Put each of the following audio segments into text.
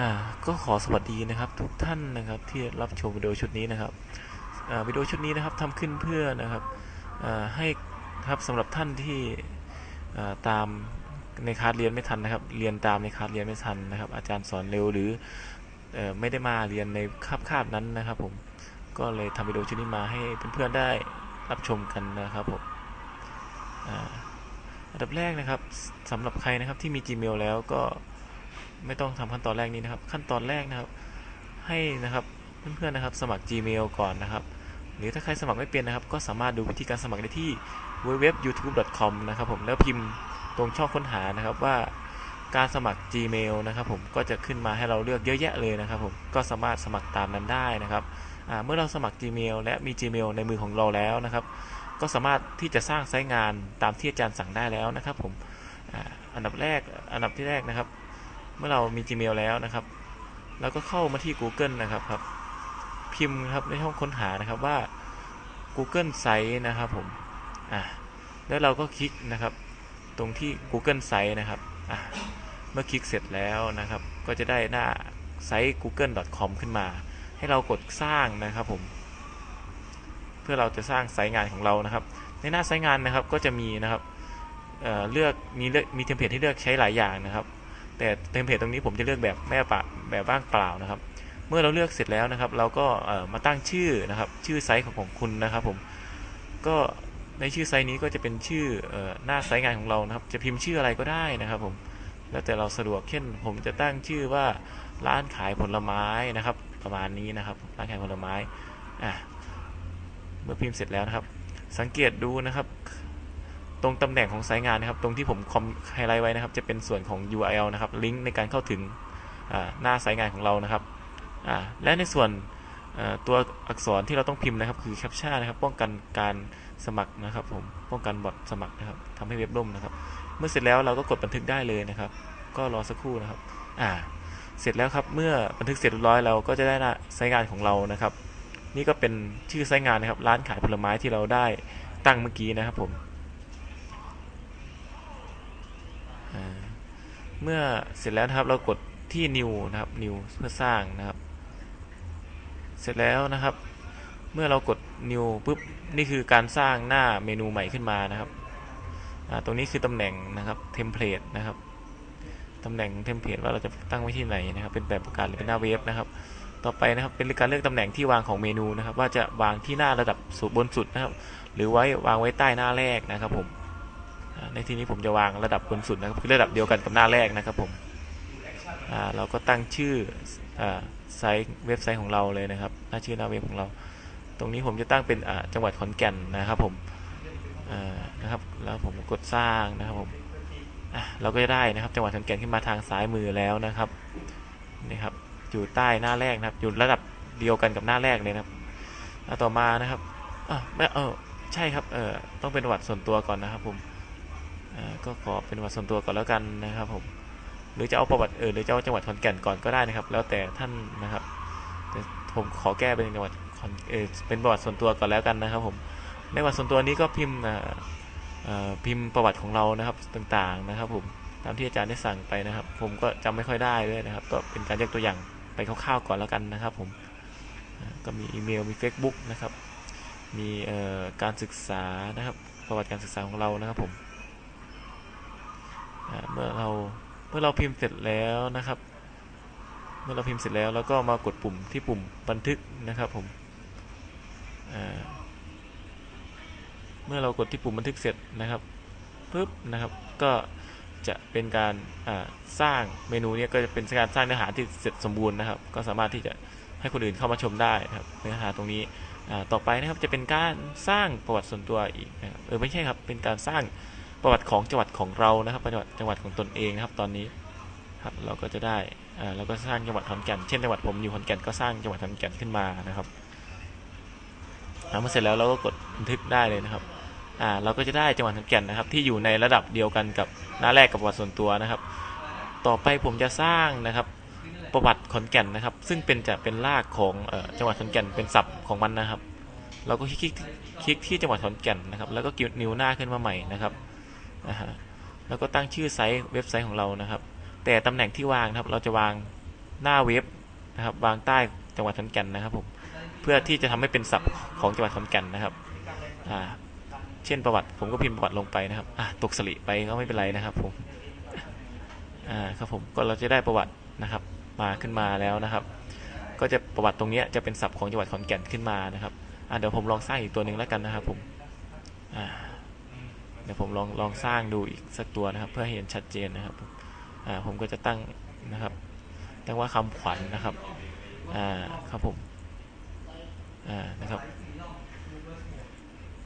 อ่าก็ขอสวัสดีนะครับทุกท่านนะครับที่รับชมวิดีโอชุดนี้นะครับอ่าวิดีโอชุดนี้นะครับทำขึ้นเพื่อนะครับอ่าให้ครับสำหรับท่านที่อ่าตามในคาสเรียนไม่ทันนะครับ เรียนตามในคาสเรียนไม่ทันนะครับ อาจารย์สอนเร็วหรือเอ่อไม่ได้มาเรียนในคาบคาบนั้นนะครับผมก็เลยทำวิดีโอชุดนี้มาให้เพื่อนๆได้รับชมกันนะครับผมอันดับแรกนะครับสำหรับใครนะครับที่มี Gmail แล้วก็ ไม่ต้องทำขั้นตอนแรกนี้นะครับ ขั้นตอนแรกนะครับ ให้นะครับเพื่อนๆนะครับ สมัคร Gmail ก่อนนะครับ หรือถ้าใครสมัครไม่เป็นนะครับ ก็สามารถดูวิธีการสมัครได้ที่ www.youtube.com นะครับผมแล้วพิมพ์ตรงช่องค้นหานะครับว่าการสมัคร Gmail นะครับผมก็จะขึ้นมาให้เราเลือกเยอะแยะเลยนะครับผมก็สามารถสมัครตามนั้นได้นะครับเมื่อเราสมัคร Gmail และมี Gmail ในมือของเราแล้วนะครับ ก็สามารถที่จะสร้างไซต์งานตามที่อาจารย์สั่งได้แล้วนะครับผมอันดับแรกอันดับที่แรกนะครับ เมื่อเรามี Gmail แล้วนะครับเราก็เข้ามาที่ Google นะครับครับ พิมพ์ครับในช่องค้นหานะครับว่า Google Site นะครับผมอะแล้วเราก็คลิกนะครับ ตรงที่ Google Site นะครับอะเมื่อคลิกเสร็จแล้วนะครับ ก็จะได้หน้าไซต์ google.com ขึ้นมา ให้เรากดสร้างนะครับผม เพื่อเราจะสร้างไซต์งานของเรานะครับ ในหน้าไซต์งานนะครับก็จะมีนะครับเเลือกมีเลือกมีเทมเพลตให้เลือกใช้หลายอย่างนะครับ แต่เทมเพลตตรงนี้ผมจะเลือกแบบแม่ปะแบบว่างเปล่านะครับ เมื่อเราเลือกเสร็จแล้วนะครับ เราก็มาตั้งชื่อนะครับ ชื่อไซต์ของของคุณนะครับผมก็ในชื่อไซต์นี้ก็จะเป็นชื่อเอ่อหน้าไซต์งานของเรานะครับ จะพิมพ์ชื่ออะไรก็ได้นะครับผมแล้วแต่เราสะดวกเช่น ผมจะตั้งชื่อว่าร้านขายผลไม้นะครับ ประมาณนี้นะครับ ร้านขายผลไม้อะเมื่อพิมพ์เสร็จแล้วนะครับ สังเกตดูนะครับ ตรงตำแหน่งของสายงานนะครับ ตรงที่ผมคอมไฮไลท์ไว้นะครับ จะเป็นส่วนของ URL นะครับลิงก์ในการเข้าถึงหน้าสายงานของเรานะครับและในส่วนตัวอักษรที่เราต้องพิมพ์นะครับ คือแคปชั่นนะครับ ป้องกันการสมัครนะครับ ผมป้องกันบอทสมัครนะครับทำให้เว็บล่มนะครับ เมื่อเสร็จแล้วเราก็กดบันทึกได้เลยนะครับ ก็รอสักครู่นะครับอ่าเสร็จแล้วครับเมื่อบันทึกเสร็จเรียบร้อยเราก็จะได้หน้าสายงานของเรานะครับ นี่ก็เป็นชื่อไซต์งานนะครับ ร้านขายผลไม้ที่เราได้ตั้งเมื่อกี้นะครับผมอ่า เมื่อเสร็จแล้วนะครับเรากดที่ new นะครับ new เพื่อสร้างนะครับ เสร็จแล้วนะครับ เมื่อเรากด new ปุ๊บนี่คือการสร้างหน้าเมนูใหม่ขึ้นมานะครับตรงนี้คือตำแหน่งนะครับ template นะครับตำแหน่ง template ว่าเราจะตั้งไว้ที่ไหนนะครับ เป็นแบบประกาศหรือเป็นหน้าเว็บนะครับ ต่อไปนะครับเป็นการเลือกตำแหน่งที่วางของเมนูนะครับ ว่าจะวางที่หน้าระดับสุดบนสุดนะครับ หรือไว้วางไว้ใต้หน้าแรกนะครับผม ในที่นี้ผมจะวางระดับบนสุดนะครับคือระดับเดียวกันกับหน้าแรกนะครับผมเราก็ตั้งชื่ออไซต์เว็บไซต์ของเราเลยนะครับหน้าชื่อหน้าเว็บของเรา ตรงนี้ผมจะตั้งเป็นจังหวัดขอนแก่นนะครับผมนะครับแล้วผมกดสร้างนะครับผมเราก็จะได้นะครับจังหวัดขอนแก่นขึ้นมาทางซ้ายมือแล้วนะครับนี่ครับอยู่ใต้หน้าแรกนะครับ อยู่ระดับเดียวกันกับหน้าแรกเลยนะครับต่อมานะครับอะไม่เออใช่ครับเออต้องเป็นประวัติส่วนตัวก่อนนะครับผม ก็ขอเป็นประวัติส่วนตัวก่อนแล้วกันนะครับผมหรือจะเอาประวัติเออหรือจะเอาจังหวัดขอนแก่นก่อนก็ได้นะครับ แล้วแต่ท่านนะครับแต่ผมขอแก้เป็นจังหวัดขอนเออเป็นประวัติส่วนตัวก่อนแล้วกันนะครับผมในประวัติส่วนตัวนี้ก็พิมพ์อ่าอ่าพิมพ์ประวัติของเรานะครับต่างๆนะครับผมตามที่อาจารย์ได้สั่งไปนะครับ ผมก็จำไม่ค่อยได้เลยนะครับ ก็เป็นการยกตัวอย่างไปคร่าวๆก่อนแล้วกันนะครับ ผมก็มีอีเมลมี Facebook นะครับ มีการศึกษานะครับ ประวัติการศึกษาของเรานะครับผม เมื่อเราเมื่อเราพิมพ์เสร็จแล้วนะครับ เมื่อเราพิมพ์เสร็จแล้วแล้วก็มากดปุ่มที่ปุ่มบันทึกนะครับผมเมื่อเรากดที่ปุ่มบันทึกเสร็จนะครับปุ๊บนะครับก็จะเป็นการสร้างเมนูเนี้ก็จะเป็นการสร้างเนื้อหาที่เสร็จสมบูรณ์นะครับ ก็สามารถที่จะให้คนอื่นเข้ามาชมได้นะครับ เนื้อหาตรงนี้ต่อไปนะครับจะเป็นการสร้างประวัติส่วนตัวอีกนะครับเออไม่ใช่ครับเป็นการสร้าง ประวัติของจังหวัดของเรานะครับ ประวัติจังหวัดของตนเองนะครับ ตอนนี้ครับเราก็จะได้อ่าเราก็สร้างจังหวัดขอนแก่นเช่นจังหวัดผมอยู่ขอนแก่นก็สร้างจังหวัดขอนแก่นขึ้นมานะครับอ่าเมื่อเสร็จแล้วเราก็กดบันทึกได้เลยนะครับอ่าเราก็จะได้จังหวัดขอนแก่นนะครับ ที่อยู่ในระดับเดียวกันกับหน้าแรกกับประวัติส่วนตัวนะครับ ต่อไปผมจะสร้างนะครับประวัติขอนแก่นนะครับ ซึ่งเป็นจะเป็นรากของจังหวัดขอนแก่นเป็นศัพท์ของมันนะครับ เราก็คลิกคลิกที่จังหวัดขอนแก่นนะครับ แล้วก็กิ้วนิ้วหน้าขึ้นมาใหม่นะครับ นะฮะแล้วก็ตั้งชื่อไซต์เว็บไซต์ของเรานะครับ แต่ตำแหน่งที่วางนะครับ เราจะวางหน้าเว็บนะครับ วางใต้จังหวัดขอนแก่นนะครับผมเพื่อที่จะทำให้เป็นศัพท์ของจังหวัดขอนแก่นนะครับอ่าเช่นประวัติผมก็พิมพ์ประวัติลงไปนะครับอะตกสลิไปก็ไม่เป็นไรนะครับผมอ่าครับผมก็เราจะได้ประวัตินะครับ มาขึ้นมาแล้วนะครับ ก็จะประวัติตรงนี้จะเป็นศัพท์ของจังหวัดขอนแก่นขึ้นมานะครับอะเดี๋ยวผมลองสร้างอีกตัวหนึ่งแล้วกันนะครับผมอ่า เดี๋ยวผมลองลองสร้างดูอีกสักตัวนะครับ เพื่อให้เห็นชัดเจนนะครับผมอ่าผมก็จะตั้งนะครับ ตั้งว่าคำขวัญนะครับอ่าครับผมอ่านะครับ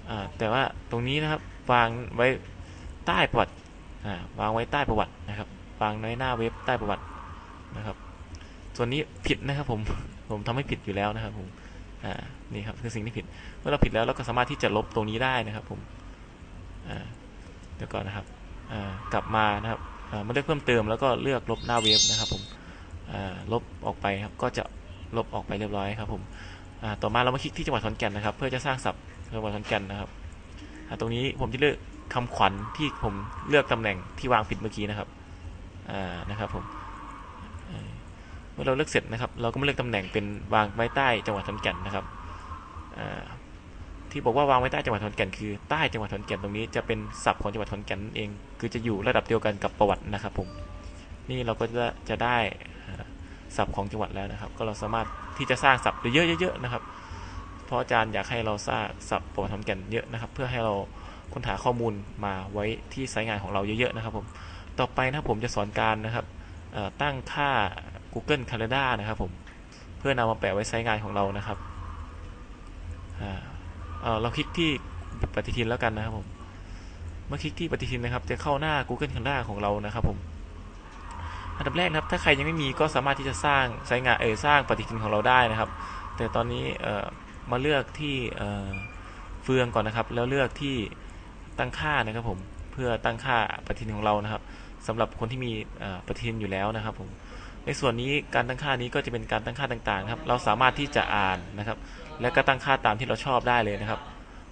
อ่าแต่ว่าตรงนี้นะครับวางไว้ใต้ประวัติอ่าวางไว้ใต้ประวัตินะครับวางไว้หน้าเว็บใต้ประวัตินะครับ ส่วนนี้ผิดนะครับผมผมทำให้ผิดอยู่แล้วนะครับผมอ่านี่ครับคือสิ่งที่ผิด เมื่อเราผิดแล้วเราก็สามารถที่จะลบตรงนี้ได้นะครับผมอ่า เดี๋ยวก่อนนะครับกลับมานะครับอ่ามาเลือกเพิ่มเติมแล้วก็เลือกลบหน้าเว็บนะครับผมลบออกไปครับก็จะลบออกไปเรียบร้อยครับผมต่อมาเรามาคลิกที่จังหวัดขอนแก่นนะครับ เพื่อจะสร้างศัพท์จังหวัดขอนแก่นนะครับตรงนี้ผมจะเลือกคำขวัญที่ผมเลือกตำแหน่งที่วางผิดเมื่อกี้นะครับนะครับผมเมื่อเราเลือกเสร็จนะครับ เราก็มาเลือกตำแหน่งเป็นวางไว้ใต้จังหวัดขอนแก่นนะครับ ที่บอกว่าวางไว้ใต้จังหวัดขอนแก่นคือใต้จังหวัดขอนแก่นตรงนี้จะเป็นศัพท์ของจังหวัดขอนแก่นนั่นเอง คือจะอยู่ระดับเดียวกันกับประวัตินะครับผมนี่เราก็จะจะได้ศัพท์ของจังหวัดแล้วนะครับ ก็เราสามารถที่จะสร้างศัพท์เยอะๆนะครับ เพราะอาจารย์อยากให้เราสร้างศัพท์ประวัติขอนแก่นเยอะนะครับ เพื่อให้เราค้นหาข้อมูลมาไว้ที่สายงานของเราเยอะๆนะครับผมต่อไปนะครับผมจะสอนการนะครับตั้งค่า Google Calendar นะครับผมเพื่อนำมาแปะไว้ใช้งานของเรานะครับ เราคลิกที่ปฏิทินแล้วกันนะครับผมเมื่อคลิกที่ปฏิทินนะครับ จะเข้าหน้า Google Calendar ของเรานะครับผมอันดับแรกนะครับถ้าใครยังไม่มีก็สามารถที่จะสร้างใช้งานเออสร้างปฏิทินของเราได้นะครับ แต่ตอนนี้มาเลือกที่เเฟืองก่อนนะครับ แล้วเลือกที่ตั้งค่านะครับผมเพื่อตั้งค่าปฏิทินของเรานะครับสำหรับคนที่มีปฏิทินอยู่แล้วนะครับผม ในส่วนนี้การตั้งค่านี้ก็จะเป็นการตั้งค่าต่างๆครับ เราสามารถที่จะอ่านนะครับ และก็ตั้งค่าตามที่เราชอบได้เลยนะครับ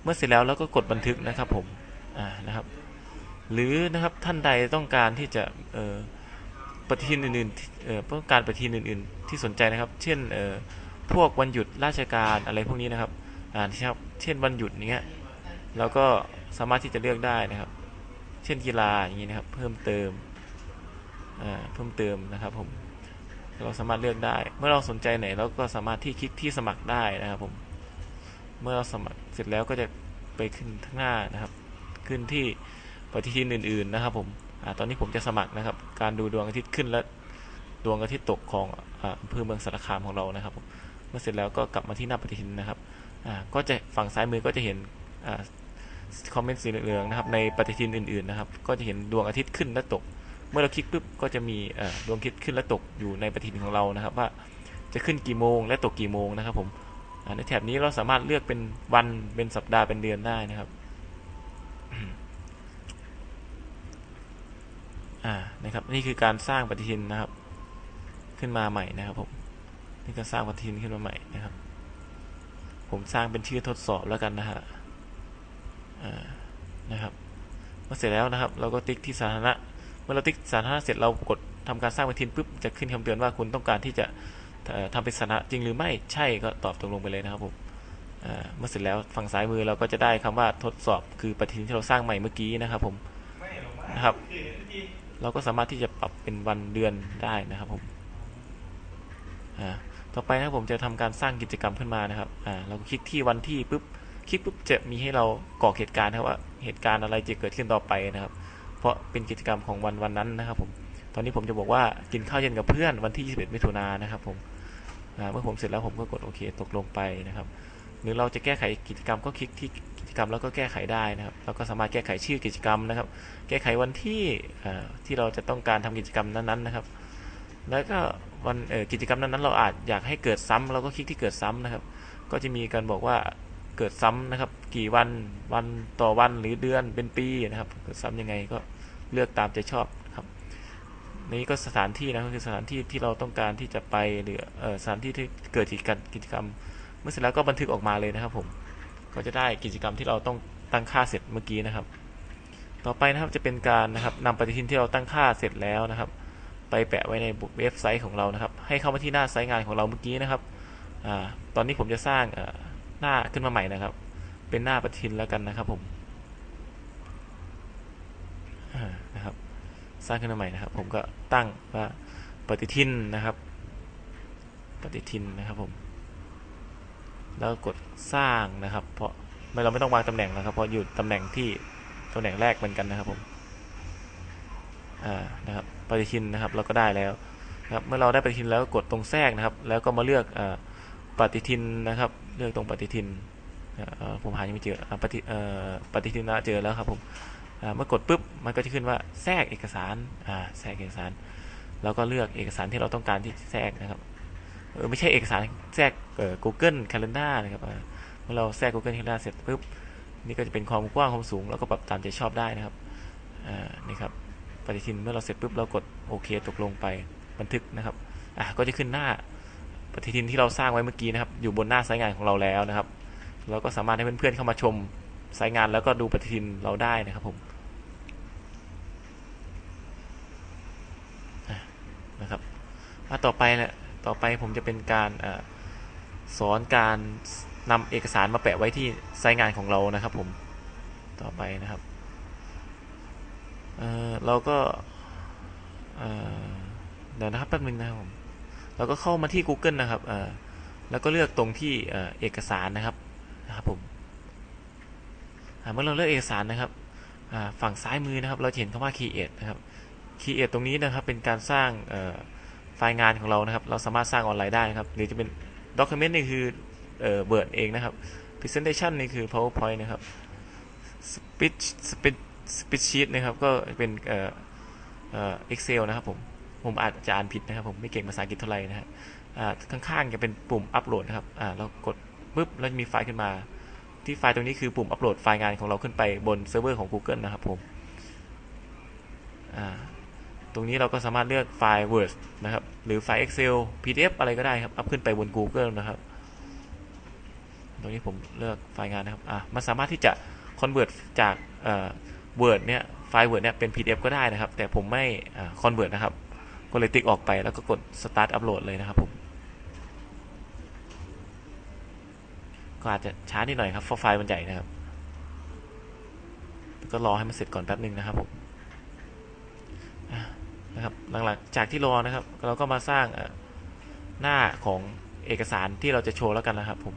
เมื่อเสร็จแล้วเราก็กดบันทึกนะครับผมอ่านะครับ หรือนะครับท่านใดต้องการที่จะเอ่อปฏิทินอื่นๆเอ่อต้องการปฏิทินอื่น ๆ ที่สนใจนะครับ เช่นเอ่อพวกวันหยุดราชการอะไรพวกนี้นะครับอ่าครับเช่นวันหยุดเนี้ยเราก็สามารถที่จะเลือกได้นะครับ เช่นกีฬาอย่างนี้นะครับ เพิ่มเติมอ่าเพิ่มเติมนะครับผม เราสามารถเลือกได้ เมื่อเราสนใจไหนเราก็สามารถที่คลิกที่สมัครได้นะครับผม เมื่อเราสมัครเสร็จแล้วก็จะไปขึ้นข้างหน้านะครับ ขึ้นที่ปฏิทินอื่น ๆ นะครับผมอตอนนี้ผมจะสมัครนะครับ การดูดวงอาทิตย์ขึ้นและดวงอาทิตย์ตกของอำเภอเมืองสารคามของเรานะครับผมเมื่อเสร็จแล้วก็กลับมาที่หน้าปฏิทินนะครับก็จะฝั่งซ้ายมือก็จะเห็นคอมเมนต์สีเหลืองนะครับในปฏิทินอื่นๆนะครับ ก็จะเห็นดวงอาทิตย์ขึ้นและตก เมื่อเราคลิกปุ๊บก็จะมีดวงอาทิตย์ขึ้นและตกอยู่ในปฏิทินของเรานะครับ ว่าจะขึ้นกี่โมงและตกกี่โมงนะครับ ผมในแถบนี้เราสามารถเลือกเป็นวันเป็นสัปดาห์เป็นเดือนได้นะครับอ่านะครับนี่คือการสร้างปฏิทินนะครับ ขึ้นมาใหม่นะครับผมนี่ก็สร้างปฏิทินขึ้นมาใหม่นะครับ ผมสร้างเป็นชื่อทดสอบแล้วกันนะฮะอ่านะครับเมื่อเสร็จแล้วนะครับ เราก็ติ๊กที่สาธารณะ มื่อเราติ๊กสาธารณะเสร็จเรากดทำการสร้างปฏิทินปุ๊บจะขึ้นคำเตือนว่าคุณต้องการที่จะทำเป็นสาธารณะจริงหรือไม่ใช่ก็ตอบตกลงไปเลยนะครับผมเมื่อเสร็จแล้วฝั่งซ้ายมือเราก็จะได้คำว่าทดสอบคือปฏิทินที่เราสร้างใหม่เมื่อกี้นะครับผมนะครับ เราก็สามารถที่จะปรับเป็นวันเดือนได้นะครับผมต่อไปนะครับผมจะทำการสร้างกิจกรรมขึ้นมานะครับเราคลิกที่วันที่ปุ๊บคลิกปุ๊บจะมีให้เรากรอกเหตุการณ์นะครับว่าเหตุการณ์อะไรจะเกิดขึ้นต่อไปนะครับ เพราะเป็นกิจกรรมของวันวันนั้นนะครับผมตอนนี้ผมจะบอกว่ากินข้าวเย็นกับเพื่อนวันที่ 21 มิถุนายนนะครับผมเมื่อผมเสร็จแล้วผมก็กดโอเคตกลงไปนะครับ หรือเราจะแก้ไขกิจกรรมก็คลิกที่กิจกรรมแล้วก็แก้ไขได้นะครับเราก็สามารถแก้ไขชื่อกิจกรรมนะครับ แก้ไขวันที่ที่เราจะต้องการทำกิจกรรมนั้นๆนะครับ แล้วก็วันกิจกรรมนั้นๆ เราอาจอยากให้เกิดซ้ำเราก็คลิกที่เกิดซ้ำนะครับ ก็จะมีการบอกว่าเกิดซ้ำนะครับ กี่วันวันต่อวันหรือเดือนเป็นปีนะครับ เกิดซ้ำยังไงก็ เลือกตามใจชอบครับนี้ก็สถานที่นะก็คือสถานที่ที่เราต้องการที่จะไปหรือสถานที่ที่เกิดกิจกรรม เมื่อเสร็จแล้วก็บันทึกออกมาเลยนะครับผมก็จะได้กิจกรรมที่เราต้องตั้งค่าเสร็จเมื่อกี้นะครับ ต่อไปนะครับจะเป็นการนะครับนำปฏิทินที่เราตั้งค่าเสร็จแล้วนะครับ ไปแปะไว้ในเว็บไซต์ของเรานะครับ ให้เข้ามาที่หน้าไซต์งานของเราเมื่อกี้นะครับอตอนนี้ผมจะสร้างหน้าขึ้นมาใหม่นะครับ เป็นหน้าปฏิทินแล้วกันนะครับผมนะครับ สร้างขึ้นมาใหม่นะครับ ผมก็ตั้งว่าปฏิทินนะครับ ปฏิทินนะครับผม แล้วกดสร้างนะครับ เพราะไม่เราไม่ต้องวางตำแหน่งนะครับ เพราะอยู่ตำแหน่งที่ตำแหน่งแรกเหมือนกันนะครับผมอ่านะครับ ปฏิทินนะครับเราก็ได้แล้วครับเมื่อเราได้ปฏิทินแล้วกดตรงแทรกนะครับ แล้วก็มาเลือกอปฏิทินนะครับ เลือกตรงปฏิทินผมหายังไม่เจอปฏิปฏิทินเจอแล้วครับผม เมื่อกดปุ๊บมันก็จะขึ้นว่าแทรกเอกสารแทรกเอกสาร แล้วก็เลือกเอกสารที่เราต้องการที่แทรกนะครับเออไม่ใช่เอกสารแทรกเอ่อ Google Calendar นะครับเมื่อเราแทรก Google Calendar เสร็จปุ๊บนี่ก็จะเป็นความกว้างความสูง แล้วก็ปรับตามใจชอบได้นะครับอ่านี่ครับปฏิทินเมื่อเราเสร็จปุ๊บเรากดโอเคตกลงไปบันทึกนะครับอะก็จะขึ้นหน้าปฏิทินที่เราสร้างไว้เมื่อกี้นะครับ อยู่บนหน้าไซต์งานของเราแล้วนะครับ เราก็สามารถให้เพื่อนๆเข้ามาชมไซต์งานแล้วก็ดูปฏิทินเราได้นะครับผมนะครับ ต่อไปนี่ยต่อไปผมจะเป็นการอสอนการนำเอกสารมาแปะไว้ที่ไซต์งานของเรานะครับผมต่อไปนะครับเเราก็เดี๋ยวนะครับแป๊บนึงนะครับผมเราก็เข้ามาที่ Google นะครับแล้วก็เลือกตรงที่เอกสารนะครับนะครับผมเมื่อเราเลือกเอกสารนะครับฝั่งซ้ายมือนะครับ เราเห็นคำว่า create นะครับ create ตรงนี้นะครับเป็นการสร้าง ไฟล์งานของเรานะครับ เราสามารถสร้างออนไลน์ได้นะครับ หรือจะเป็น document นี่คือเอ่อเบิร์ดเองนะครับ presentation นี่คือ powerpoint นะครับ speech speech speech sheet นะครับ ก็เป็นเอ่อเอ่อ excel นะครับผม ผมอาจจะอ่านผิดนะครับ ผมไม่เก่งภาษาอังกฤษเท่าไหร่นะฮะข้างๆจะเป็นปุ่มอัปโหลดนะครับอ่าเรากดปุ๊บแล้วจะมีไฟล์ขึ้นมา ที่ไฟล์ตรงนี้คือปุ่มอัปโหลดไฟล์งานของเราขึ้นไปบนเซิร์ฟเวอร์ของ Google นะครับผมอ่า ตรงนี้เราก็สามารถเลือกไฟล์ Word นะครับ หรือไฟล์ Excel PDF อะไรก็ได้ครับ อัพขึ้นไปบน Google นะครับ ตรงนี้ผมเลือกไฟล์งานนะครับ อะ มันสามารถที่จะ convert จากเอ่อ Word เนี่ยไฟล์ Word เนี่ยเป็น PDF ก็ได้นะครับ แต่ผมไม่อ่า convert นะครับ ก็เลยติ๊กออกไปแล้วก็กด start upload เลยนะครับผม ก็อาจจะช้านิดหน่อยครับเพราะไฟล์มันใหญ่นะครับ ก็รอให้มันเสร็จก่อนแป๊บนึงนะครับผม หลังจากที่รอนะครับ เราก็มาสร้างหน้าของเอกสารที่เราจะโชว์แล้วกันนะครับผม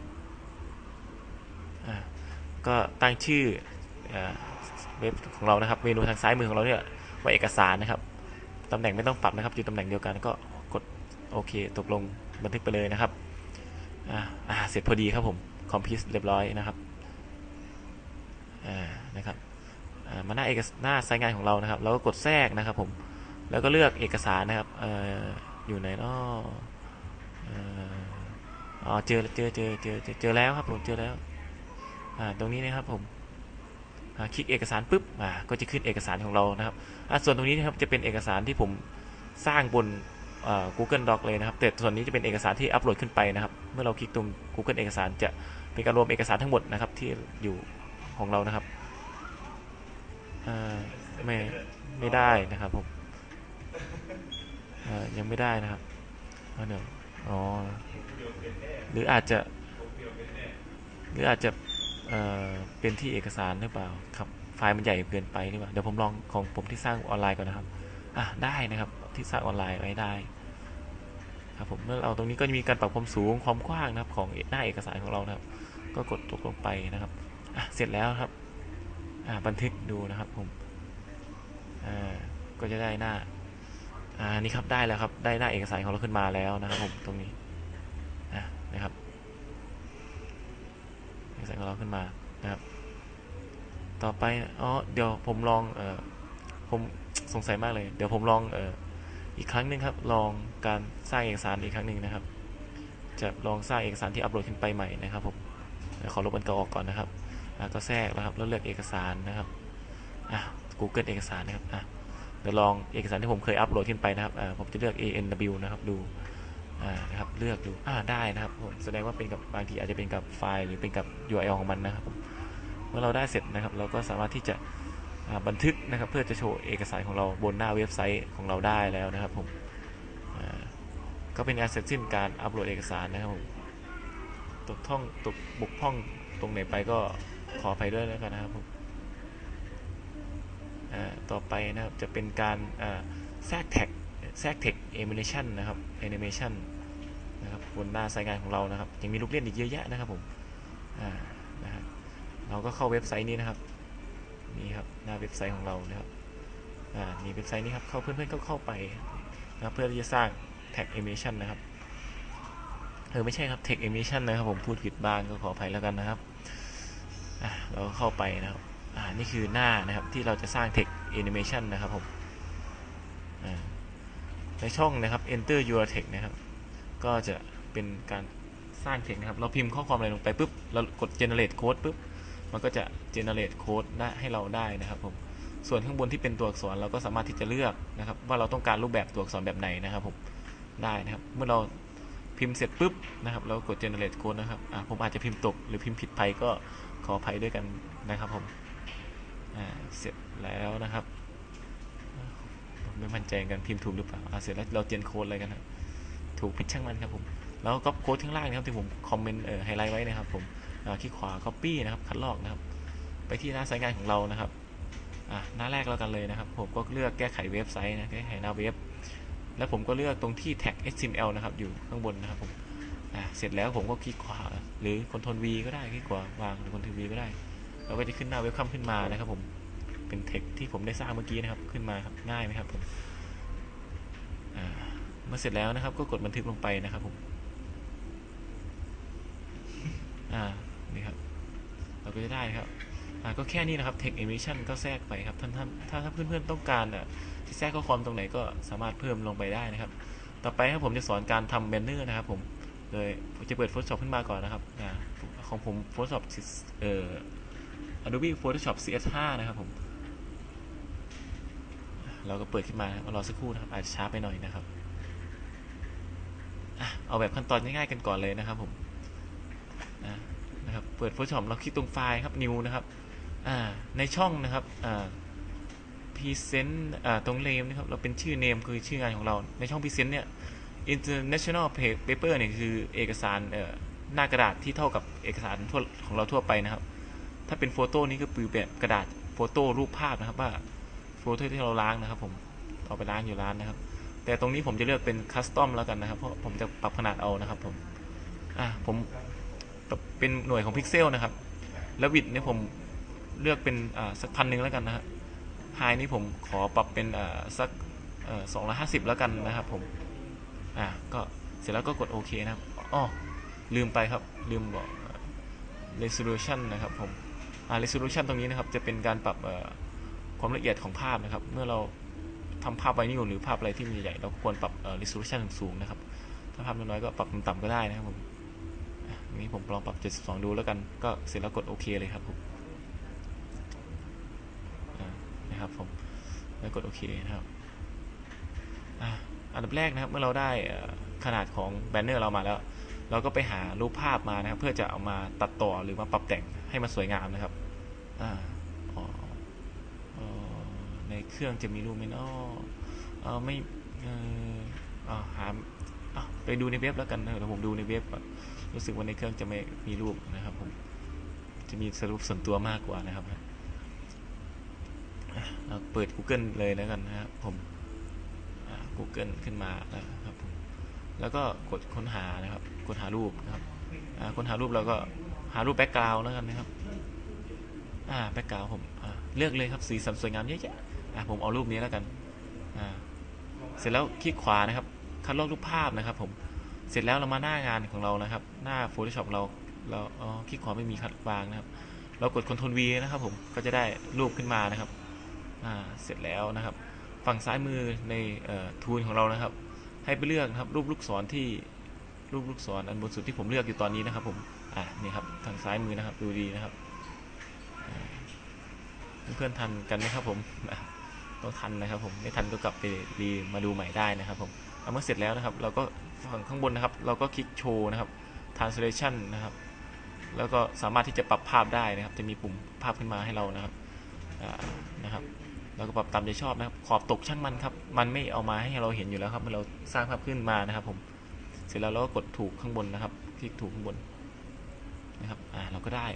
ก็ตั้งชื่อเว็บของเรานะครับ เมนูทางซ้ายมือของเราเนี่ยว่าเอกสารนะครับตำแหน่งไม่ต้องปรับนะครับอยู่ตำแหน่งเดียวกันก็กดโอเคตกลงบันทึกไปเลยนะครับอ่าเสร็จพอดีครับผมคอมพิวเรียบร้อยนะครับอ่านะครับมาหน้าเอกหน้าไซต์งานของเรานะครับ เราก็กดแทรกนะครับผม แล้วก็เลือกเอกสารนะครับอออยู่ไหนนาะอ๋อเจอเจอเจอเจอเจอแล้วครับผมเจอแล้วอ่าตรงนี้นะครับผมคลิกเอกสารปุ๊บอ่าก็จะขึ้นเอกสารของเรานะครับอ่าส่วนตรงนี้นะครับจะเป็นเอกสารที่ผมสร้างบน Google Doc เลยนะครับแต่ส่วนนี้จะเป็นเอกสารที่อัปโหลดขึ้นไปนะครับ เมื่อเราคลิกตรง Google เอกสารจะเป็นการรวมเอกสารทั้งหมดนะครับที่อยู่ของเรานะครับไม่ไม่ได้นะครับผม ยังไม่ได้นะครับเดี๋ยวอ๋อหรืออาจจะหรืออาจจะเเป็นที่เอกสารหรือเปล่าครับไฟล์มันใหญ่เกินไปหรือเปล่าเดี๋ยวผมลองของผมที่สร้างออนไลน์ก่อนนะครับอะได้นะครับที่สร้างออนไลน์ไว้ได้ครับผมเมื่อเราตรงนี้ก็จะมีการปรับความสูงความกว้างนะครับของหน้าเอกสารของเรานะครับ ก็กดตกลงไปนะครับอะเสร็จแล้วครับอ่าบันทึกดูนะครับผมอ่าก็จะได้หน้า อ่านี่ครับได้แล้วครับ ได้หน้าเอกสารของเราขึ้นมาแล้วนะครับผมตรงนี้นะครับเอกสารของเราขึ้นมานะครับ ต่อไปอ๋อเดี๋ยวผมลองเอ่อผมสงสัยมากเลย เดี๋ยวผมลองเอ่ออีกครั้งหนึ่งครับ ลองการสร้างเอกสารอีกครั้งหนึ่งนะครับ จะลองสร้างเอกสารที่อัปโหลดขึ้นไปใหม่นะครับผมขอลบอันเก่าออกก่อนนะครับก็แทรกแล้วครับแล้วเลือกเอกสารนะครับอะ Google เอกสารนะครับอะ ดี๋ยวลองเอกสารที่ผมเคยอัปโหลดขึ้นไปนะครับผมจะเลือก ANW นะครับดูนะครับเลือกดูอ่าได้นะครับผมแสดงว่าเป็นกับบางทีอาจจะเป็นกับไฟล์หรือเป็นกับ URL ของมันนะครับเมื่อเราได้เสร็จนะครับ เราก็สามารถที่จะบันทึกนะครับ เพื่อจะโชว์เอกสารของเราบนหน้าเว็บไซต์ของเราได้แล้วนะครับผมก็เป็นการเสร็จสิ้นการอัปโหลดเอกสารนะครับผมตกท่องตกบกพร่องตรงไหนไปก็ขออภัยด้วยแล้วกันนะครับผม ต่อไปนะครับจะเป็นการแทรกแท็กแทรกแท็กแอนิเมชันนะครับแอนิเมชันนะครับบนหน้าสายงานของเรานะครับยังมีลูกเล่นอีกเยอะแยะนะครับผมอ่านะครับเราก็เข้าเว็บไซต์นี้นะครับนี่ครับหน้าเว็บไซต์ของเรานะครับอ่านี่เว็บไซต์นี้ครับเข้าเพื่อนๆก็เข้าไปนะเพื่อที่จะสร้างแท็กแอนิเมชันนะครับเออไม่ใช่ครับแท็กแอนิเมชันนะครับผมพูดผิดบ้างก็ขออภัยแล้วกันนะครับอ่าเราก็เข้าไปนะครับ นี่คือหน้านะครับที่เราจะสร้างแท็กแอนิเมชันนะครับผมในช่องนะครับ enter your text นะครับ ก็จะเป็นการสร้างเทคนะครับ เราพิมพ์ข้อความอะไรลงไปปุ๊บเรากด generate code ปุ๊บมันก็จะ generate code ได้ให้เราได้นะครับผมส่วนข้างบนที่เป็นตัวอักษรเราก็สามารถที่จะเลือกนะครับ ว่าเราต้องการรูปแบบตัวอักษรแบบไหนนะครับผมได้นะครับ เมื่อเราพิมพ์เสร็จปุ๊บนะครับเรากด generate code นะครับผมอาจจะพิมพ์ตกหรือพิมพ์ผิดไปก็ขออภัยด้วยกันนะครับผม เสร็จแล้วนะครับผมไม่มั่นใจกันพิมพ์ถูกหรือเปล่าอ่าเสร็จแล้วเราเจนโค้ดอะไรกันนะถูกพิชช่างมันครับผมแล้วก็โค้ดข้างล่างนะครับที่ผมคอมเมนต์เอ่อไฮไลท์ไว้นะครับผมคลิกขวา Copy นะครับ คัดลอกนะครับ ไปที่หน้าสายงานของเรานะครับอะหน้าแรกแล้วกันเลยนะครับ ผมก็เลือกแก้ไขเว็บไซต์นะแก้ไขหน้าเว็บ แล้วผมก็เลือกตรงที่ tag HTML นะครับ อยู่ข้างบนนะครับผมอะเสร็จแล้วผมก็คลิกขวา หรือ Ctrl V ก็ได้คลิกขวาวางหรือ Ctrl V ก็ได้ แล้วก็จะขึ้นหน้าเว็บคัมขึ้นมานะครับ ผมเป็น text ที่ผมได้สร้างเมื่อกี้นะครับ ขึ้นมาครับง่ายไหมครับผมเมื่อเสร็จแล้วนะครับ ก็กดบันทึกลงไปนะครับ ผม อ่านี่ครับ เราก็จะได้ครับอ่าก็แค่นี้นะครับ text animation ก็แทรกไปครับท่านท่านถ้าถ้าเพื่อนๆต้องการอะที่แทรกข้อความตรงไหนก็สามารถเพิ่มลงไปได้นะครับ ต่อไปครับผมจะสอนการทำแบนเนอร์นะครับ ผมโดยจะเปิด Photoshop ขึ้นมาก่อนนะครับอ่าของผม Photoshop เอ่อ Adobe Photoshop CS5 นะครับผม เราก็เปิดขึ้นมารอสักครู่นะครับ อาจจะช้าไปหน่อยนะครับ เอาแบบขั้นตอนง่ายๆกันก่อนเลยนะครับผมนะครับ เปิด Photoshop เราคลิกตรงไฟล์ครับ New นะครับ ในช่องนะครับ Present ตรง Name นะครับ เราเป็นชื่อ Name คือชื่องานของเรา ในช่อง Present เนี่ย International Paper เนี่ยคือเอกสารหน้ากระดาษที่เท่ากับเอกสารทั่วของเราทั่วไปนะครับ ถ้าเป็นโฟโต้นี่ก็คือแบบกระดาษโฟโต้รูปภาพนะครับว่าโฟโต้ที่เราล้างนะครับ ผมเอาไปล้างอยู่ร้านนะครับ แต่ตรงนี้ผมจะเลือกเป็นคัสตอมแล้วกันนะครับ เพราะผมจะปรับขนาดเอานะครับ ผมอ่าผมเป็นหน่วยของพิกเซลนะครับ แล้ววิดเนี่ยผมเลือกเป็นอ่าสักพันหนึ่งแล้วกันนะฮะไฮนี่ผมขอปรับเป็นอ่าสักอ่อสองร้อยห้าสิบแล้วกันนะครับผมอ่าก็เสร็จแล้วก็กดโอเคนะครับอ๋อลืมไปครับลืมบอก resolution นะครับผม resolution ตรงนี้นะครับ จะเป็นการปรับความละเอียดของภาพนะครับ เมื่อเราทำภาพไวนิวหรือภาพอะไรที่มันใหญ่ๆเราควรปรับ resolution สูงนะครับ ถ้าภาพน้อยๆก็ปรับต่ำๆก็ได้นะครับผมนี้ผมลองปรับ 72 ดูแล้วกัน ก็เสร็จแล้วกดโอเคเลยครับผมนะครับผม แล้วกดโอเคนะครับอะอันดับแรกนะครับ เมื่อเราได้ขนาดของแบนเนอร์เรามาแล้ว เราก็ไปหารูปภาพมานะครับ เพื่อจะเอามาตัดต่อหรือมาปรับแต่งให้มันสวยงามนะครับอ่าในเครื่องจะมีรูปไหมเนาะเออไม่เอออาหาไปดูในเว็บแล้วกันนะเดี๋ยวผมดูในเว็บก่อนรู้สึกว่าในเครื่องจะไม่มีรูปนะครับผมจะมีสรุปส่วนตัวมากกว่านะครับเราเปิด Google เลยแล้วกันนะครับผม Google ขึ้นมาแล้วครับผมแล้วก็กดค้นหานะครับ กดหารูปนะครับค้นหารูปเราก็หารูปแบ็กกราวน์แล้วกันนะครับ อ่าแบ็กกราวน์ผมเลือกเลยครับสีสันสวยงามเยอะแยะผมเอารูปนี้แล้วกันเสร็จแล้วคลิกขวานะครับ คัดลอกรูปภาพนะครับ ผมเสร็จแล้วเรามาหน้างานของเรานะครับ หน้า Photoshop เราเราอ๋อคลิกขวาไม่มีคัดวางนะครับ เรากด Ctrl V นะครับ ผมก็จะได้รูปขึ้นมานะครับอ่าเสร็จแล้วนะครับ ฝั่งซ้ายมือในทูลของเรานะครับ ให้ไปเลือกนะครับ รูปลูกศรที่ รูปลูกศรอันบนสุดที่ผมเลือกอยู่ตอนนี้นะครับ ผม อ่านี่ครับ ทางซ้ายมือนะครับ ดูดีนะครับ เพื่อนๆทันกันไหมครับ ผมต้องทันนะครับ ผม ไม่ทันก็กลับไปรีมาดูใหม่ได้นะครับ ผมเมื่อเสร็จแล้วนะครับ เราก็ฝั่งข้างบนนะครับ เราก็คลิกโชว์นะครับ translation นะครับ แล้วก็สามารถที่จะปรับภาพได้นะครับ จะมีปุ่มภาพขึ้นมาให้เรานะครับนะครับเราก็ปรับตามใจชอบนะครับ ขอบตกช่างมันครับ มันไม่เอามาให้เราเห็นอยู่แล้วครับเมื่อเราสร้างภาพขึ้นมานะครับผม เสร็จแล้วเราก็กดถูกข้างบนนะครับ คลิกถูกข้างบนนะครับ อ่า เราก็ได้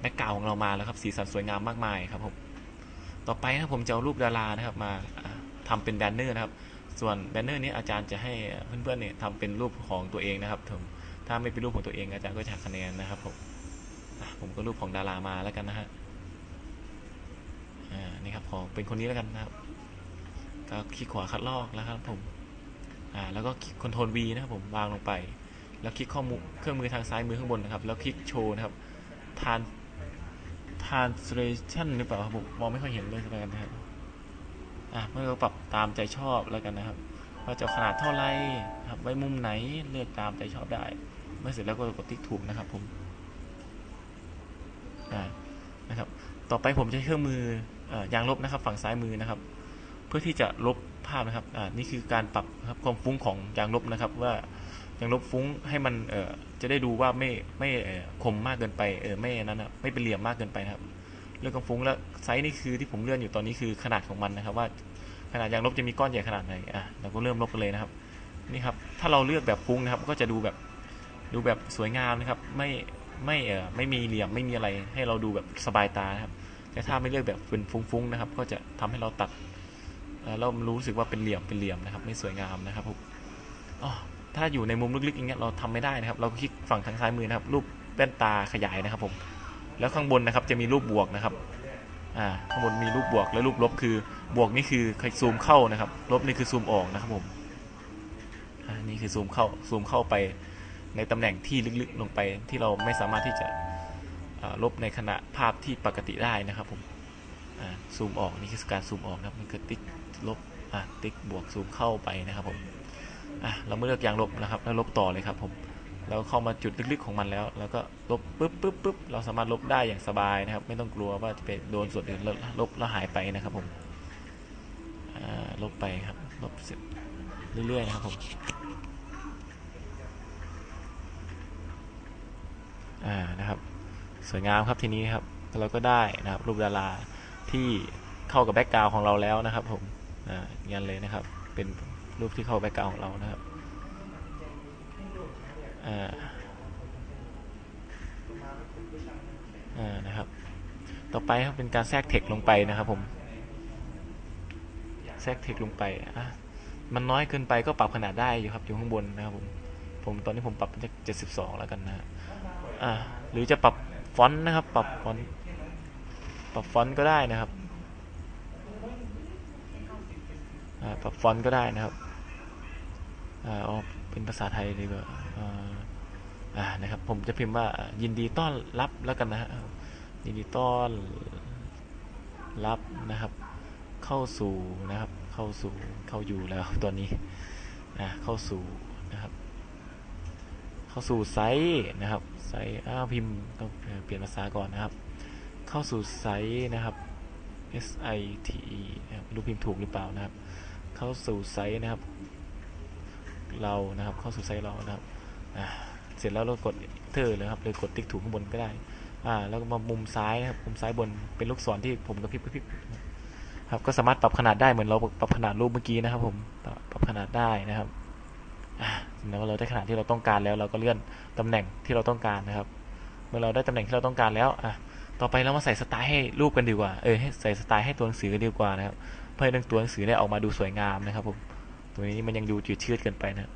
แบ็กกราวของเรามาแล้วครับ สีสันสวยงามมากมายครับผม ต่อไปนะผมจะเอารูปดารานะครับมาอ่าทำเป็นแบนเนอร์นะครับ ส่วนแบนเนอร์นี้อาจารย์จะให้เพื่อนๆเนี่ยทำเป็นรูปของตัวเองนะครับผมถ้าไม่เป็นรูปของตัวเองอาจารย์ก็จะหักคะแนนนะครับผมผมก็รูปของดารามาแล้วกันนะฮะ อ่า นี่ครับขอเป็นคนนี้แล้วกันนะครับก็คลิกขวาคัดลอกแล้วครับผม อ่าแล้วก็คลิกคอนโทรล V นะครับผมวางลงไป แล้วคลิกข้อมูลเครื่องมือทางซ้ายมือข้างบนนะครับ แล้วคลิกโชว์นะครับทาน translation หรือเปล่าครับผมมองไม่ค่อยเห็นเลยแล้วกันนะครับอะเมื่อเราปรับตามใจชอบแล้วกันนะครับว่าจะขนาดเท่าไรครับไว้มุมไหนเลือกตามใจชอบได้เมื่อเสร็จแล้วก็กดติ๊กถูกนะครับผมอ่านะครับ ต่อไปผมใช้เครื่องมือเออยางลบนะครับ ฝั่งซ้ายมือนะครับ เพื่อที่จะลบภาพนะครับอ่านี่คือการปรับครับความฟุ้งของยางลบนะครับว่ายางลบฟุ้งให้มันเอ่อจะได้ดูว่าไม่ไม่คมมากเกินไปเออไม่นั้นนะไม่เป็นเหลี่ยมมากเกินไปครับ เรื่องความฟุ้งแล้วไซส์นี่คือที่ผมเลื่อนอยู่ตอนนี้คือขนาดของมันนะครับ ว่าขนาดยางลบจะมีก้อนใหญ่ขนาดไหนอะเราก็เริ่มลบกันเลยนะครับนี่ครับถ้าเราเลือกแบบฟุ้งนะครับ ก็จะดูแบบดูแบบสวยงามนะครับ ไม่ไม่เอ่อไม่มีเหลี่ยมไม่มีอะไรให้เราดูแบบสบายตานะครับ แต่ถ้าไม่เลือกแบบเป็นฟุ้งๆนะครับ ก็จะทำให้เราตัด เอ่อเรารู้สึกว่าเป็นเหลี่ยมเป็นเหลี่ยมนะครับ ไม่สวยงามนะครับผมถ้าอยู่ในมุมลึกๆอย่างเงี้ยเราทำไม่ได้นะครับ เราคลิกฝั่งทางซ้ายมือนะครับ รูปแว่นตาขยายนะครับผมแล้วข้างบนนะครับจะมีรูปบวกนะครับอ่าข้างบนมีรูปบวกและรูปลบคือบวกนี่คือซูมเข้านะครับ ลบนี่คือซูมออกนะครับผมอ่านี่คือซูมเข้าซูมเข้าไปในตำแหน่งที่ลึกๆลงไปที่เราไม่สามารถที่จะลบในขณะภาพที่ปกติได้นะครับผมซูมออกนี่คือการซูมออกนะครับมันคือติ๊ก ลบอ่าติ๊กบวกซูมเข้าไปนะครับผมอะเราเมื่อเลือกยางลบนะครับ แล้วลบต่อเลยครับผมแล้วเข้ามาจุดลึกๆของมันแล้ว แล้วก็ลบปุ๊บปุ๊บปุ๊บเราสามารถลบได้อย่างสบายนะครับ ไม่ต้องกลัวว่าจะไปโดนส่วนอื่นแล้วลบแล้วหายไปนะครับผมอ่าลบไปครับ ลบเสร็จเรื่อยๆนะครับผมอ่านะครับ สวยงามครับทีนี้ครับเราก็ได้นะครับรูปดาราที่เข้ากับแบ็กกราวของเราแล้วนะครับผม อ่ายันเลยนะครับ เป็นรูปที่เข้าแบ็กกราวของเรานะครับอ่าอ่านะครับ ต่อไปครับเป็นการแทรกเทคลงไปนะครับผม แทรกเทคลงไปอะมันน้อยเกินไปก็ปรับขนาดได้อยู่ครับอยู่ข้างบนนะครับผม ผมตอนนี้ผมปรับเป็นเจ็ดสิบสองแล้วกันนะฮะอ่าหรือจะปรับฟอนต์นะครับ ปรับฟอนต์ ปรับฟอนต์ก็ได้นะครับ อ่า ปรับฟอนต์ก็ได้นะครับเอาเป็นภาษาไทยดีกว่าอ่านะครับ ผมจะพิมพ์ว่ายินดีต้อนรับแล้วกันนะฮะยินดีต้อนรับนะครับ เข้าสู่นะครับ เข้าสู่เข้าอยู่แล้วตอนนี้อ่าเข้าสู่นะครับ เข้าสู่ไซต์นะครับไซต์อ้าวพิมพ์ต้องเปลี่ยนภาษาก่อนนะครับ เข้าสู่ไซต์นะครับ S I T E นะครับรู้พิมพ์ถูกหรือเปล่านะครับ เข้าสู่ไซต์นะครับ เรานะครับเข้าสู่ไซต์เรานะครับเสร็จแล้วเรากด enter เลยครับเลยกดติ๊กถูกข้างบนก็ได้อ่าแล้วมามุมซ้ายนะครับมุมซ้ายบนเป็นลูกศรที่ผมกระพริบกระพริบครับก็สามารถปรับขนาดได้เหมือนเราปรับขนาดรูปเมื่อกี้นะครับ ผมปรับขนาดได้นะครับอ่าแล้วเราได้ขนาดที่เราต้องการแล้ว เราก็เลื่อนตำแหน่งที่เราต้องการนะครับ เมื่อเราได้ตำแหน่งที่เราต้องการแล้วอะต่อไปเรามาใส่สไตล์ให้รูปกันดีกว่าเออให้ใส่สไตล์ให้ตัวหนังสือกันดีกว่านะครับ พื่อให้ตัวหนังสือเนี่ยออกมาดูสวยงามนะครับผมตัวนี้มันยังดูจืดชืดเกินไปนะครับ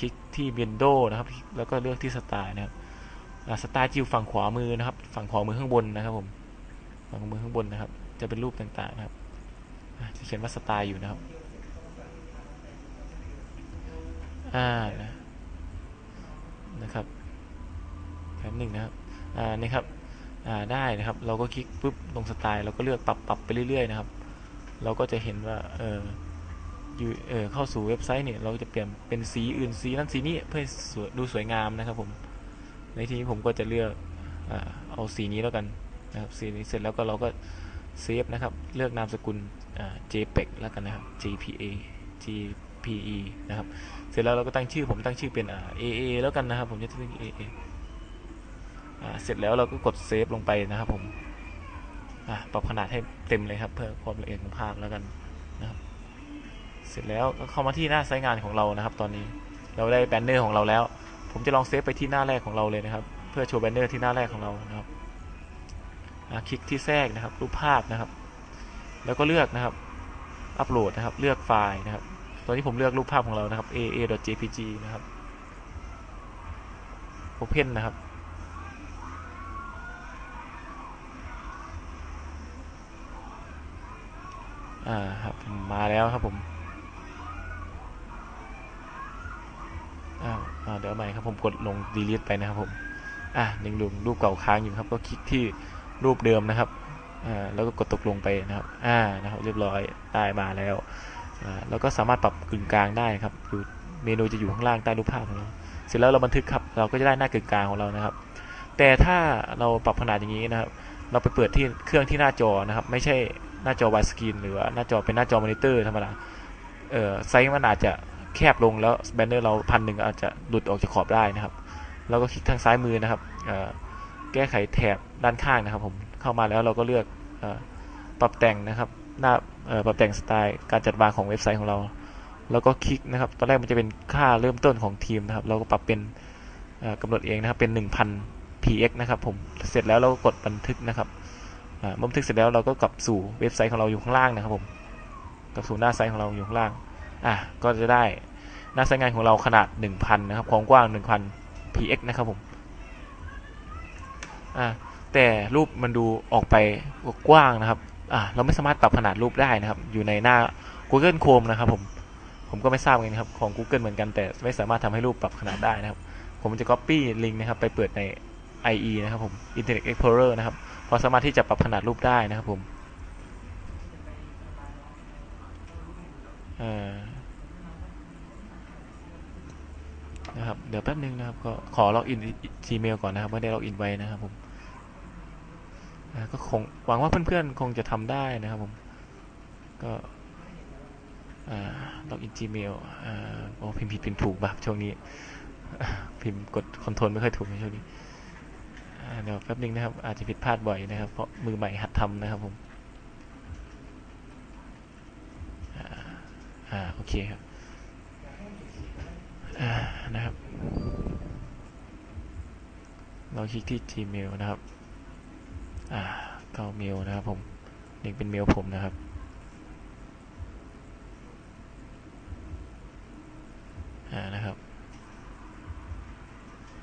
คลิกที่ Window นะครับ แล้วก็เลือกที่สไตล์นะครับสไตล์จิวฝั่งขวามือนะครับ ฝั่งขวามือข้างบนนะครับผมฝั่งขวามือข้างบนนะครับ จะเป็นรูปต่างๆนะครับจะเขียนว่าสไตล์อยู่นะครับอ่านะนะครับแป๊บหนึ่งนะครับอ่านี่ครับอ่าได้นะครับ เราก็คลิกปุ๊บลงสไตล์เราก็เลือกปรับปรับไปเรื่อยๆนะครับ เราก็จะเห็นว่าเอออยู่เออเข้าสู่เว็บไซต์เนี่ยเราจะเปลี่ยนเป็นสีอื่นสีนั้นสีนี้เพื่อดูสวยงามนะครับผมในที่นี้ผมก็จะเลือกเอาสีนี้แล้วกันนะครับสีนี้เสร็จแล้วก็เราก็เซฟนะครับ เลือกนามสกุล JPEG แล้วกันนะครับ JPA GPE นะครับ เสร็จแล้วเราก็ตั้งชื่อผมตั้งชื่อเป็น AA แล้วกันนะครับ ผมจะตั้ง AA อ่าเสร็จแล้วเราก็กดเซฟลงไปนะครับผม ปรับขนาดให้เต็มเลยครับ เพื่อความละเอียดของภาพแล้วกันนะครับ เสร็จแล้วก็เข้ามาที่หน้าไซต์งานของเรานะครับ ตอนนี้เราได้แบนเนอร์ของเราแล้ว ผมจะลองเซฟไปที่หน้าแรกของเราเลยนะครับ เพื่อโชว์แบนเนอร์ที่หน้าแรกของเรานะครับคลิกที่แทรกนะครับ รูปภาพนะครับ แล้วก็เลือกนะครับ อัปโหลดนะครับ เลือกไฟล์นะครับ ตอนนี้ผมเลือกรูปภาพของเรานะครับ aa.jpg นะครับ open นะครับ อ่าครับมาแล้วครับผมอ้าวอ่าเดี๋ยวใหม่ครับผมกดลง delete ไปนะครับผมอะยังดูรูปเก่าค้างอยู่ครับ ก็คลิกที่รูปเดิมนะครับอ่าแล้วก็กดตกลงไปนะครับอ่านะครับเรียบร้อยได้มาแล้วอ่าแล้วก็สามารถปรับกึ่งกลางได้ครับอยู่เมนูจะอยู่ข้างล่างใต้รูปภาพของเราเสร็จแล้วเราบันทึกครับ เราก็จะได้หน้ากึ่งกลางของเรานะครับ แต่ถ้าเราปรับขนาดอย่างนี้นะครับ เราไปเปิดที่เครื่องที่หน้าจอนะครับ ไม่ใช่ หน้าจอวายสกรีนหรือว่าหน้าจอเป็นหน้าจอมอนิเตอร์ธรรมดาเออไซส์มันอาจจะแคบลงแล้วแบนเนอร์เราพันหนึ่งอาจจะหลุดออกจากขอบได้นะครับเราก็คลิกทางซ้ายมือนะครับแก้ไขแถบด้านข้างนะครับ ผมเข้ามาแล้วเราก็เลือกอปรับแต่งนะครับ หน้าปรับแต่งสไตล์การจัดวางของเว็บไซต์ของเรา แล้วก็คลิกนะครับ ตอนแรกมันจะเป็นค่าเริ่มต้นของทีมนะครับ เราก็ปรับเป็นเอ่อกำหนดเองนะครับเป็น 1000 px นะครับผมเสร็จแล้วเราก็กดบันทึกนะครับ เมื่อบันทึกเสร็จแล้วเราก็กลับสู่เว็บไซต์ของเราอยู่ข้างล่างนะครับผมกลับสู่หน้าไซต์ของเราอยู่ข้างล่างอะก็จะได้หน้าไซต์งานของเราขนาด 1000 นะครับความกว้าง 1000 px นะครับผมอะแต่รูปมันดูออกไปกว้างนะครับอะเราไม่สามารถปรับขนาดรูปได้นะครับ อยู่ในหน้า Google Chrome นะครับผมผมก็ไม่ทราบเอนกันครับของ Google เหมือนกันแต่ไม่สามารถทำให้รูปปรับขนาดได้นะครับ ผมจะ Copy ลิงก์นะครับไปเปิดใน IE นะครับผม Internet Explorer นะครับ พอสามารถที่จะปรับขนาดรูปได้นะครับผมนะครับเดี๋ยวแป๊บนึงนะครับก็ขอล็อกอิน Gmail ก่อนนะครับไม่ได้ล็อกอินไว้นะครับผมก็คงหวังว่าเพื่อนๆคงจะทำได้นะครับผมก็ล็อกอิน Gmail อ่าโอ้พิมพ์ผิดพิมพ์ถูกแบบช่วงนี้ พิมพ์กดคอนโทรลไม่ค่อยถูกในช่วงนี้ เดี๋ยวแป๊บนึงนะครับ อาจจะผิดพลาดบ่อยนะครับ เพราะมือใหม่หัดทำนะครับผมอ่าโอเคครับอ่านะครับ เราคลิกที่ Gmail นะครับอ่าเข้าเมลนะครับผมนี่เป็นเมลผมนะครับอ่านะครับ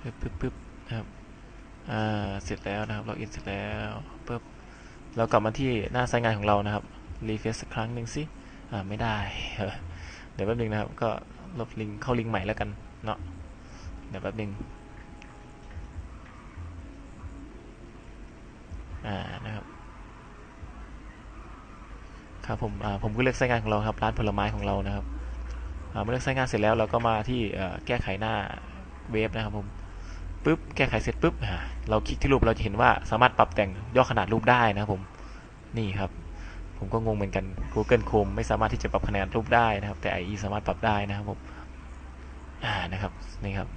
ปึ๊บปึ๊บปึ๊บนะครับ อ่าเสร็จแล้วนะครับล็อกอินเสร็จแล้วปึ๊บเรากลับมาที่หน้าไซต์งานของเรานะครับรีเฟรชสักครั้งหนึ่งสิอ่าไม่ได้เดี๋ยวแป๊บนึงนะครับ ก็ลบลิงก์เข้าลิงก์ใหม่แล้วกันเนาะเดี๋ยวแป๊บนึงอ่านะครับครับผมอ่าผมก็เลือกไซต์งานของเราครับร้านผลไม้ของเรานะครับอ่าเมื่อเลือกไซต์งานเสร็จแล้วเราก็มาที่แก้ไขหน้าเว็บนะครับผมปุ๊บแก้ไขเสร็จปุ๊บอ่า เราคลิกที่รูปเราจะเห็นว่าสามารถปรับแต่งย่อขนาดรูปได้นะครับผมนี่ครับ ผมก็งงเหมือนกัน Google Chrome ไม่สามารถที่จะปรับขนาดรูปได้นะครับ แต่ IE สามารถปรับได้นะครับผมอ่านะครับนี่ครับ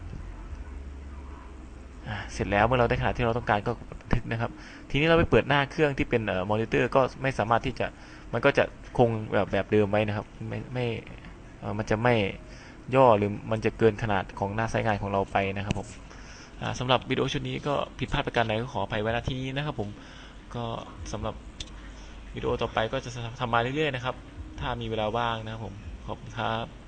เสร็จแล้วเมื่อเราได้ขนาดที่เราต้องการก็บันทึกนะครับ ทีนี้เราไปเปิดหน้าเครื่องที่เป็นมอนิเตอร์ก็ไม่สามารถที่จะมันก็จะคงแบบแบบเดิมไว้นะครับ ไม่ไม่มันจะไม่ย่อหรือมันจะเกินขนาดของหน้าไซต์งานของเราไปนะครับผม สำหรับวิดีโอชุดนี้ก็ผิดพลาดประการใดก็ขออภัยไว้ณที่นี้นะครับผมก็สำหรับวิดีโอต่อไปก็จะทำมาเรื่อยๆนะครับ ถ้ามีเวลาว่างนะครับผม ขอบคุณครับ